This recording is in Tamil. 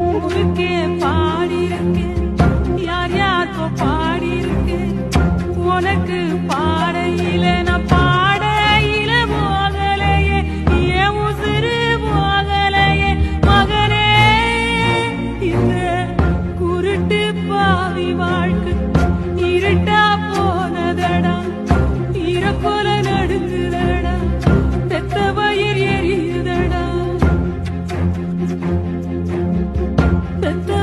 ஊருக்கே பாடி இருக்கு யார் யாருக்கோ பாடி இருக்கு உனக்கு பாடையில நான் பாடையில போகலையே ஏன் உசுறு வாழ்க்கை But